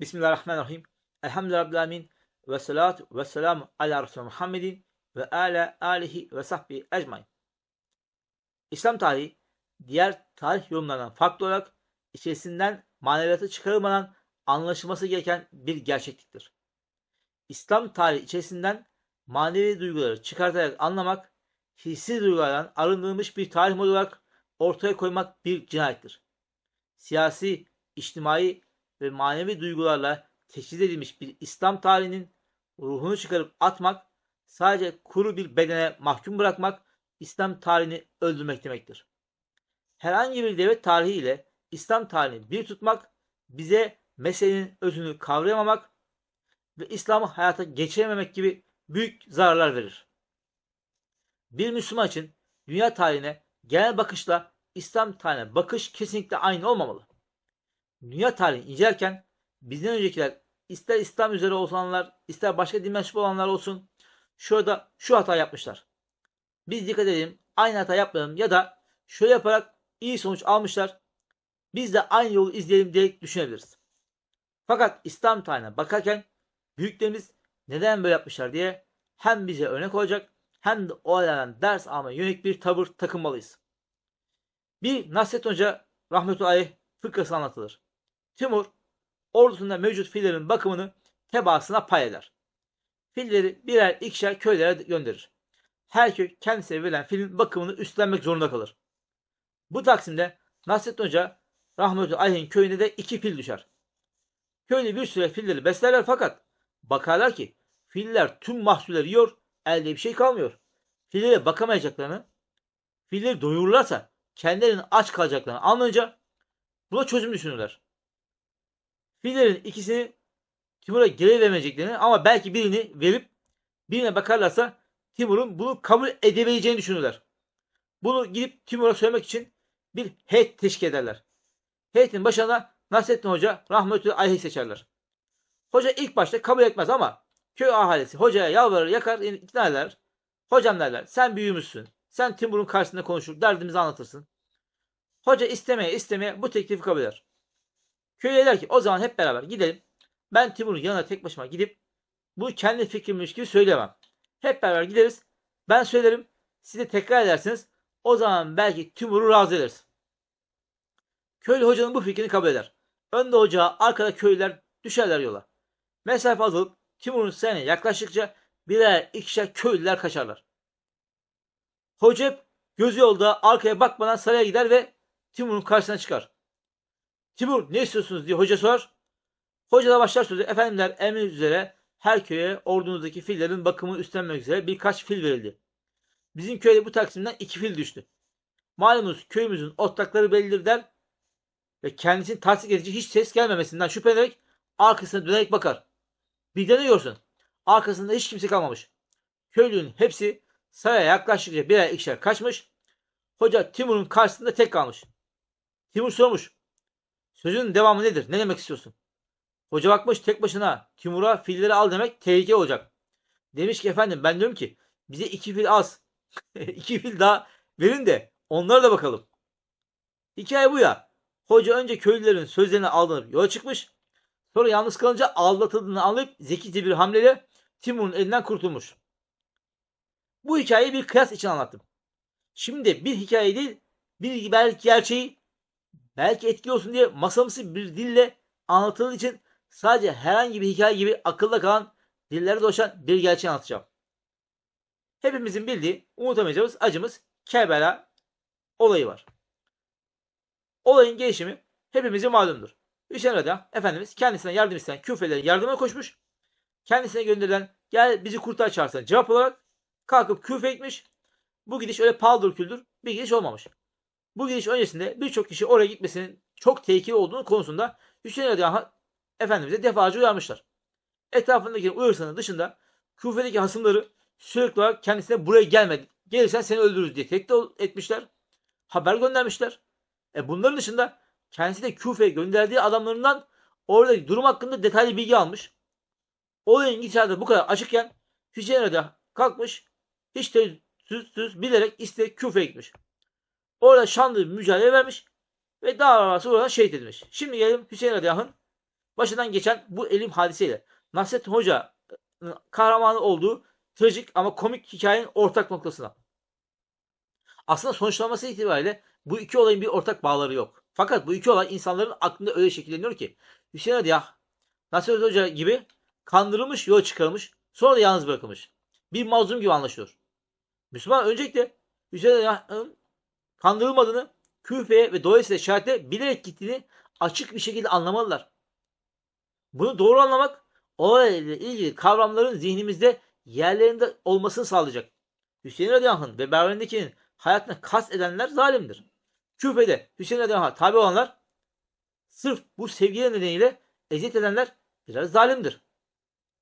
Bismillahirrahmanirrahim. Elhamdülillahi. Ve salatu ve selamu ala Resulü Muhammedin ve ala alihi ve sahbihi ecmain. İslam tarihi diğer tarih yorumlarından farklı olarak içerisinden maneviyatı çıkarılmadan anlaşılması gereken bir gerçekliktir. İslam tarihi içerisinden manevi duyguları çıkartarak anlamak, hissi duygulardan arındırılmış bir tarih modeli olarak ortaya koymak bir cinayettir. Siyasi, içtimai ve manevi duygularla teşhis edilmiş bir İslam tarihinin ruhunu çıkarıp atmak, sadece kuru bir bedene mahkum bırakmak, İslam tarihini öldürmek demektir. Herhangi bir devlet tarihi ile İslam tarihini bir tutmak, bize meselenin özünü kavrayamamak ve İslam'ı hayata geçirememek gibi büyük zararlar verir. Bir Müslüman için dünya tarihine genel bakışla İslam tarihine bakış kesinlikle aynı olmamalı. Dünya tarihini incelerken bizden öncekiler ister İslam üzere olanlar ister başka din mensubu olanlar olsun şurada şu hata yapmışlar. Biz dikkat edelim aynı hata yapmayalım ya da şöyle yaparak iyi sonuç almışlar. Biz de aynı yolu izleyelim diye düşünebiliriz. Fakat İslam tarihine bakarken büyüklerimiz neden böyle yapmışlar diye hem bize örnek olacak hem de olaylardan ders almaya yönelik bir tavır takınmalıyız. Bir Nasrettin Hoca rahmetullahi fıkrası anlatılır. Timur ordusunda mevcut fillerin bakımını tebaasına pay eder. Filleri birer ikişer köylere gönderir. Her köy kendisine verilen filin bakımını üstlenmek zorunda kalır. Bu taksimde Nasrettin Hoca rahmetullahi aleyhin köyünde de iki fil düşer. Köylü bir süre filleri beslerler fakat bakarlar ki filler tüm mahsulleri yiyor, elde bir şey kalmıyor. Fillere bakamayacaklarını, filleri doyururlarsa kendilerinin aç kalacaklarını anlayınca buna çözüm düşünürler. Fillerin ikisini Timur'a geri vermeyeceklerini ama belki birini verip birine bakarlarsa Timur'un bunu kabul edebileceğini düşünürler. Bunu gidip Timur'a söylemek için bir heyet teşkil ederler. Heyetin başına Nasrettin Hoca rahmetli aleyhi seçerler. Hoca ilk başta kabul etmez ama köy ahalisi hocaya yalvarır yakar ikna eder. Hocam derler sen büyümüşsün. Sen Timur'un karşısında konuşur derdimizi anlatırsın. Hoca istemeye istemeye bu teklifi kabul eder. Köylüye der ki o zaman hep beraber gidelim. Ben Timur'un yanına tek başıma gidip bu kendi fikrimmiş gibi söyleyemem. Hep beraber gideriz. Ben söylerim. Siz de tekrar edersiniz. O zaman belki Timur'u razı ederiz. Köylü hocanın bu fikrini kabul eder. Önde ocağı, arkada köylüler düşerler yola. Mesafe azalıp Timur'un sene yaklaştıkça birer ikişer köylüler kaçarlar. Hoca hep gözü yolda arkaya bakmadan saraya gider ve Timur'un karşısına çıkar. Timur ne istiyorsunuz diye hoca sorar. Hoca da başlar sözü. Efendimler emriniz üzere her köye ordunuzdaki fillerin bakımı üstlenmek üzere birkaç fil verildi. Bizim köyde bu taksimden iki fil düştü. Malumunuz köyümüzün otlakları bellidir der ve kendisini tasdik edici hiç ses gelmemesinden şüphelenerek arkasına dönerek bakar. Bir deniyorsun. Arkasında hiç kimse kalmamış. Köylünün hepsi saraya yaklaştıkça birer ikişer kaçmış. Hoca Timur'un karşısında tek kalmış. Timur sormuş. Sözün devamı nedir? Ne demek istiyorsun? Hoca bakmış tek başına Timur'a filleri al demek tehlike olacak. Demiş ki efendim ben diyorum ki bize iki fil az. iki fil daha verin de onlara da bakalım. Hikaye bu ya. Hoca önce köylülerin sözlerine aldanıp yola çıkmış. Sonra yalnız kalınca aldatıldığını anlayıp zekice bir hamleyle Timur'un elinden kurtulmuş. Bu hikayeyi bir kıyas için anlattım. Şimdi bir hikaye değil, bir belki gerçeği belki etkili olsun diye masamsı bir dille anlatıldığı için sadece herhangi bir hikaye gibi akılda kalan dillere dolaşan bir gerçeği anlatacağım. Hepimizin bildiği unutamayacağımız acımız Kerbela olayı var. Olayın gelişimi hepimizin malumdur. Hüseyin Efendimiz kendisine yardım isteyen küfelerin yardımına koşmuş. Kendisine gönderilen gel bizi kurtar çağırsana cevap olarak kalkıp küfe gitmiş. Bu gidiş öyle paldır küldür bir gidiş olmamış. Bu gidiş öncesinde birçok kişi oraya gitmesinin çok tehlikeli olduğunu konusunda Hüseyin Radya Efendimiz'e defalarca uyarmışlar. Etrafındaki uyarısının dışında Küfe'deki hasımları sürekli olarak kendisine buraya gelmedi. Gelirsen seni öldürürüz diye tehdit etmişler. Haber göndermişler. E bunların dışında kendisi de Küfe'ye gönderdiği adamlarından oradaki durum hakkında detaylı bilgi almış. Olayın gidişatı bu kadar açıkken Hüseyin Radya kalkmış hiç tereddütsüz bilerek isteyerek Küfe'ye gitmiş. Orada şanlı bir mücadele vermiş ve davası oradan şehit edilmiş. Şimdi gelelim Hüseyin Radiyah'ın başından geçen bu elim hadiseyle Nasrettin Hoca ıı, kahramanı olduğu trajik ama komik hikayenin ortak noktasına. Aslında sonuçlanması itibariyle bu iki olayın bir ortak bağları yok. Fakat bu iki olay insanların aklında öyle şekilleniyor ki Hüseyin Adiyah, Nasrettin Hoca gibi kandırılmış, yola çıkarılmış, sonra da yalnız bırakılmış. Bir mazlum gibi anlaşılıyor. Müslüman öncelikle Hüseyin Adiyah'ın kandırılmadığını, küfeye ve dolayısıyla şehadete bilerek gittiğini açık bir şekilde anlamalılar. Bunu doğru anlamak olayla ilgili kavramların zihnimizde yerlerinde olmasını sağlayacak. Hüseyin Radıyallahu ve beraberindekinin hayatına kast edenler zalimdir. Küfede Hüseyin Radıyallahu tabi olanlar sırf bu sevgileri nedeniyle eziyet edenler birer zalimdir.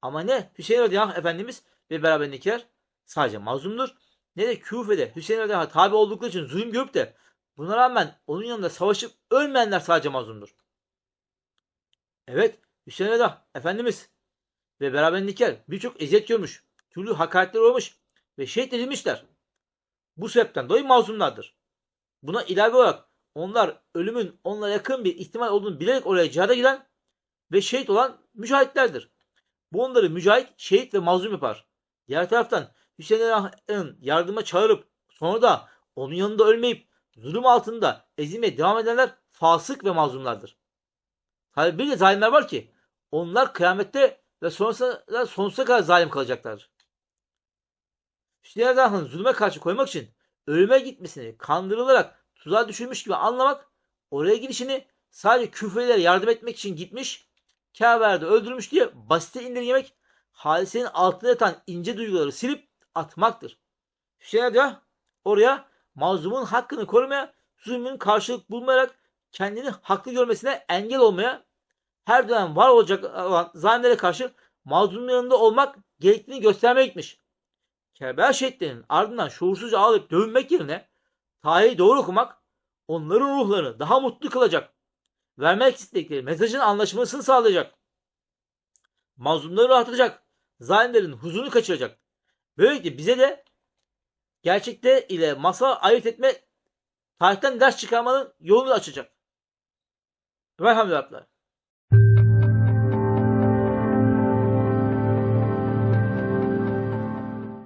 Ama ne Hüseyin Radıyallahu Efendimiz ve beraberindekiler sadece mazlumdur ne de Küfe'de Hüseyin Radıyallahu tabi oldukları için zulüm görüp de buna rağmen onun yanında savaşıp ölmeyenler sadece mazlumdur. Evet Hüseyin Radıyallahu Efendimiz ve beraberindekiler birçok eziyet görmüş, türlü hakaretler olmuş ve şehit edilmişler. Bu sebepten dolayı mazlumlardır. Buna ilave olarak onlar ölümün onlara yakın bir ihtimal olduğunu bilerek oraya cihada giden ve şehit olan mücahitlerdir. Bu onları mücahit, şehit ve mazlum yapar. Diğer taraftan Hüseyin Allah'ın yardıma çağırıp sonra da onun yanında ölmeyip zulüm altında ezilmeye devam edenler fasık ve mazlumlardır. Tabi bir de zalimler var ki onlar kıyamette ve sonrasında sonsuza kadar zalim kalacaklardır. Hüseyin Allah'ın zulme karşı koymak için ölüme gitmesini kandırılarak tuzağa düşürmüş gibi anlamak oraya gidişini sadece küfürlere yardım etmek için gitmiş Kabe'de öldürmüş diye basite indirgemek hadisenin altında yatan ince duyguları silip atmaktır. Hüseyin Adya oraya mazlumun hakkını korumaya, zulmün karşılık bulmayarak kendini haklı görmesine engel olmaya, her dönem var olacak olan zalimlere karşı mazlumun yanında olmak gerektiğini göstermeye gitmiş. Kerbela şehitlerinin ardından şuursuzca ağlayıp dövünmek yerine tarihi doğru okumak onların ruhlarını daha mutlu kılacak. Vermek istedikleri mesajın anlaşılmasını sağlayacak. Mazlumları rahatlatacak. Zalimlerin huzurunu kaçıracak. Böylelikle bize de gerçekte ile masal ayırt etme tarihten ders çıkarmanın yolunu açacak. Velhamdülillah.